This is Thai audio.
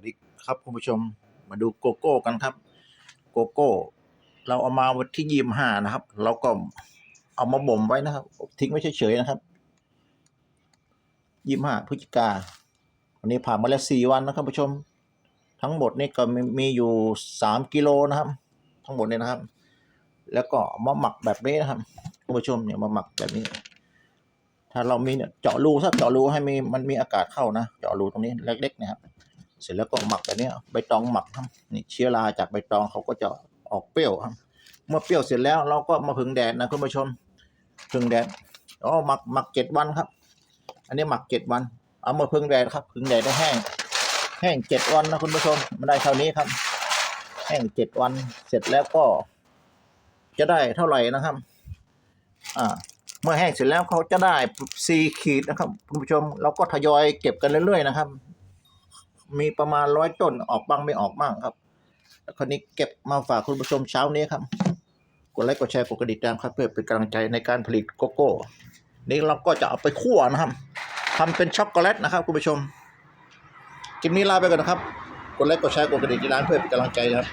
วัสดีครับคุณผู้ชมมาดูโกโก้กันครับ โกโก้ เราเอามาวันที่ยี่ห้านะครับ เราก็เอามาบ่มไว้นะครับ ทิ้งไว้เฉยๆนะครับยี่ห้าพฤศจิกาวันนี้ผ่านมาแล้วสี่วันนะครับผู้ชม ทั้งหมดนี่ก็มีมีอยู่สามกิโลนะครับ ทั้งหมดเนี่ยนะครับ แล้วก็มาหมักแบบนี้นะครับคุณผู้ชมเนี่ยมาหมักแบบนี้ ถ้าเรามีเนี่ยเจาะรูสักเจาะรูให้มีมันมีอากาศเข้านะ เจาะรูตรงนี้เล็กๆนะครับ เสร็จแล้วก็หมักแบบนี้ใบตองหมักครับนี่เชื้อราจากใบตองเขาก็จะออกเปรี้ยวครับ เมื่อเปรี้ยวเสร็จแล้วเราก็มาผึ่งแดดนะคุณผู้ชมผึ่งแดดอ๋อหมักหมักเจ็ดวันครับ อันนี้หมักเจ็ดวัน เอามาผึ่งแดดครับผึ่งแดดได้แห้ง แห้งเจ็ดวันนะคุณผู้ชมมันได้เท่านี้ครับ แห้งเจ็ดวันเสร็จแล้วก็ จะได้เท่าไหร่นะครับ อ่าเมื่อแห้งเสร็จแล้วเขาจะได้สี่ขีดนะครับ คุณผู้ชม เราก็ทยอยเก็บกันเรื่อยๆนะครับ มีประมาณร้อยต้นออกบ้างไม่ออกบ้างครับแล้วคราวนี้เก็บมาฝากคุณผู้ชมเช้านี้ครับ กดไลค์กดแชร์กดกระดิ่งตามครับเพื่อเป็นกำลังใจในการผลิตโกโก้ นี่เราก็จะเอาไปคั่วนะครับทำเป็นช็อกโกแลตนะครับคุณผู้ชมคลิปนี้ลาไปก่อนนะครับ กดไลค์กดแชร์กดกระดิ่งที่ร้านเพื่อเป็นกำลังใจนะครับ